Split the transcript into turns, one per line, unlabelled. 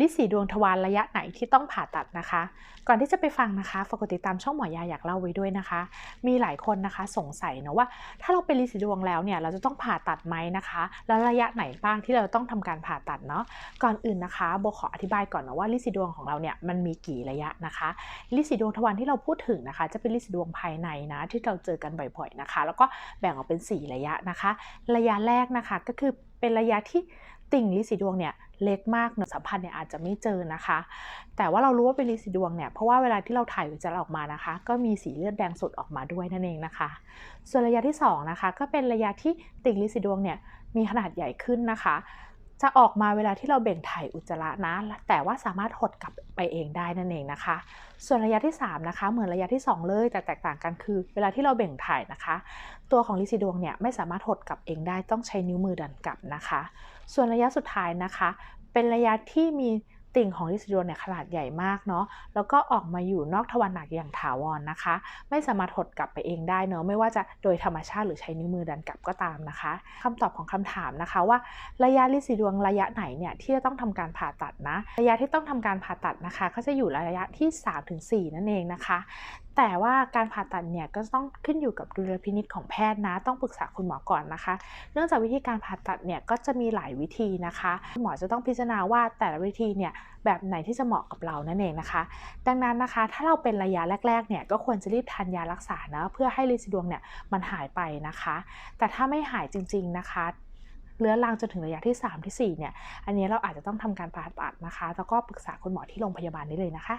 ลิสีดวงทวารระยะไหนที่ต้องผ่าตัดนะคะ ก่อนที่จะไปฟังนะคะฝากกดติดตามช่องหมอยาอยากเล่าไว้ด้วยนะคะ มีหลายคนนะคะสงสัยนะว่า ถ้าเราเป็นลิสีดวงแล้วเนี่ยเราจะต้องผ่าตัดไหมนะคะ แล้วระยะไหนบ้างที่เราต้องทำการผ่าตัดเนาะก่อนอื่นนะคะโบขออธิบายก่อนนะว่าลิสีดวงของเราเนี่ยมันมีกี่ระยะนะคะลิสีดวงทวารที่เราพูดถึงนะคะ จะเป็นลิสีดวงภายในนะที่เราเจอกันบ่อยๆนะคะ แล้วก็แบ่งออกเป็น 4 ระยะนะคะ ระยะแรกนะคะก็คือเป็นระยะที่ติ่งลิสีดวงเนี่ยเล็กมากเนื้อสัมพันธ์เนี่ยอาจจะไม่เจอนะคะ แต่ว่าเรารู้ว่าเป็นลิสีดวงเนี่ยเพราะว่าเวลาที่เราถ่ายอุจาระออกมานะคะ ก็มีสีเลือดแดงสดออกมาด้วยนั่นเองนะคะ ส่วนระยะที่2นะคะก็เป็นระยะที่ติ่งลิสีดวงเนี่ยมีขนาดใหญ่ขึ้นนะคะ จะออกมาเวลาที่เราเบ่งถ่ายอุจจาระนะ แต่ว่าสามารถหดกลับไปเองได้นั่นเองนะคะ ส่วนระยะที่ 3 นะคะ เหมือนระยะที่ 2 เลยแต่แตกต่างกันคือ เวลาที่เราเบ่งถ่ายนะคะ ตัวของลิซิดวงเนี่ยไม่สามารถหดกลับเองได้ต้องใช้นิ้วมือดันกลับนะคะ ส่วนระยะสุดท้ายนะคะ เป็นระยะที่มี ติ่งของลิซิดนเนี่ยขนาดใหญ่มากเนาะแล้วก็ออกมาอยู่นอกทวารหนักอย่างถาวรนะคะ ไม่สามารถหดกลับไปเองได้เนาะไม่ว่าจะโดยธรรมชาติหรือใช้นิ้วมือดันกลับก็ตามนะคะคำตอบของคำถามนะคะว่าระยะลิซิดวงระยะไหนเนี่ยที่จะต้องทำการผ่าตัดนะ ระยะที่ต้องทำการผ่าตัดนะคะ ก็จะอยู่ระยะที่ 3-4 นั่นเองนะคะ แต่ว่าการผ่าตัดเนี่ยก็ต้องขึ้นอยู่กับดุลพินิจของแพทย์นะ ต้องปรึกษาคุณหมอก่อนนะคะ เนื่องจากวิธีการผ่าตัดเนี่ยก็จะมีหลายวิธีนะคะหมอจะต้องพิจารณาว่าแต่ละวิธีเนี่ยแบบไหนที่จะเหมาะกับเรานั่นเองนะคะ ดังนั้นนะคะถ้าเราเป็นระยะแรกๆเนี่ยก็ควรจะรีบทานยารักษานะเพื่อให้ลิซิดวงเนี่ยมันหายไปนะคะ แต่ถ้าไม่หายจริง ๆนะคะเรื้อรังจนถึงระยะที่ 3 ที่ 4 เนี่ย อันนี้เราอาจจะต้องทำการผ่าตัดนะคะ แล้วก็ปรึกษาคุณหมอที่โรงพยาบาลได้เลยนะคะ